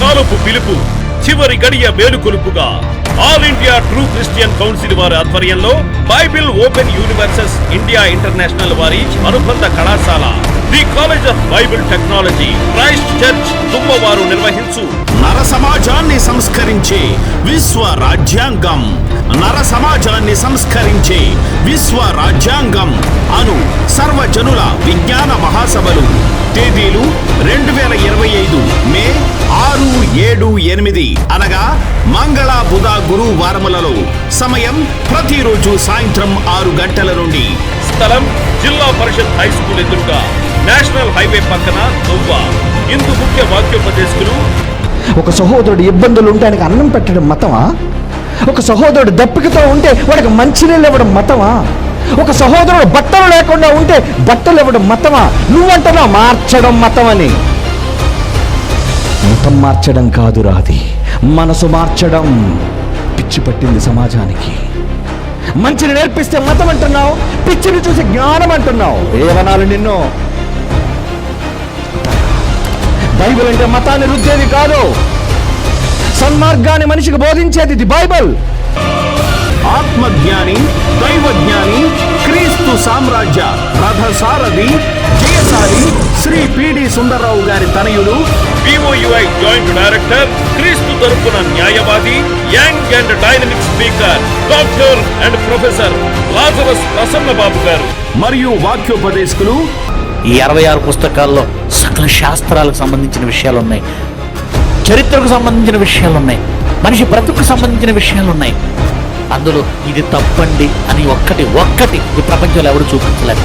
కాలపు పిలుపు చివరి గడియ వేడుకొలుపుగా All India True Christian Council వారి ఆధ్వర్యంలో Bible Open Universes India International వారి అనుబంధ కళాశాల the College of Bible Technology Christ Church తుమ్మవారు నిర్వహించు. నర సమాజాన్ని సంస్కరించే విశ్వ రాజ్యాంగం. నర సమాజాన్ని సంస్కరించే విశ్వ రాజ్యాంగం అను సర్వజనుల విజ్ఞాన మహాసభలు. తేదీలు రెండు వేల ఇరవై ఐదు మే ఎనిమిది. అనగా మంగళ బుధ గురు వారములలో సమయం ప్రతిరోజు సాయంత్రం ఆరు గంటల నుండి. స్థలం జిల్లా పరిషత్ హై స్కూల్ ఎదురుగా నేషనల్ హైవే పక్కన దువ్వ. ఇందు ముఖ్య వాక్యోపదేశకులు ఒక సహోదరుడు ఇబ్బందులు ఉంటే ఆయనకు అన్నం పెట్టడం మతమా? ఒక సహోదరుడు దప్పికతో ఉంటే వాడికి మంచినీళ్ళు ఇవ్వడం మతమా? ఒక సహోదరుడు బట్టలు లేకుండా ఉంటే బట్టలు ఇవ్వడం మతమా? నువ్వంటున్నావు మార్చడం మతం అని మతం మార్చడం కాదు రాది మనసు మార్చడం పిచ్చి పట్టింది సమాజానికి. మంచిని నేర్పిస్తే మతం అంటున్నావు పిచ్చిని చూసి జ్ఞానం అంటున్నావు. ఏమనాలి నిన్ను? బైబిల్ అంటే మతాన్ని రుద్దేది కాదు. సన్మార్గాన్ని మనిషికి బోధించేది ఇది బైబిల్. ఆత్మజ్ఞాని దైవజ్ఞాని క్రీస్తు సామ్రాజ్య రథసారథి శ్రీ పిడి సుందర్రావు గారి తనయులు BOUI జాయింట్ డైరెక్టర్ క్రీస్తు తరపున న్యాయవాది young and dynamic speaker doctor and professor Lazarus Prasanna Babu గారు. మరియు వాక్యోపదేశకులు ఈ అరవై ఆరు పుస్తకాల్లో సకల శాస్త్రాలకు సంబంధించిన విషయాలు ఉన్నాయి చరిత్రకు సంబంధించిన విషయాలు ఉన్నాయి మనిషి బ్రతుకు సంబంధించిన విషయాలు ఉన్నాయి అందులో ఇది తప్పండి అని ఒక్కటి ఒక్కటి ఈ ప్రపంచంలో ఎవరు చూపించలేదు.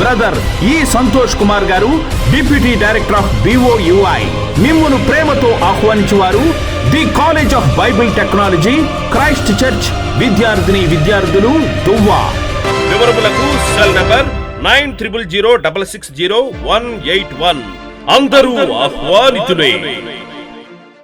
బ్రదర్ ఈ సంతోష్ కుమార్ గారు డిప్యూటీ డైరెక్టర్ ఆఫ్ బిఓయుఐ. మిమ్మును ప్రేమతో ఆహ్వానించువారు the College of Bible Technology Christ Church విద్యార్థిని విద్యార్థులు Duvva. వివరములకు cell number nine triple zero double six zero one eight one. అందరూ ఆహ్వానితులే.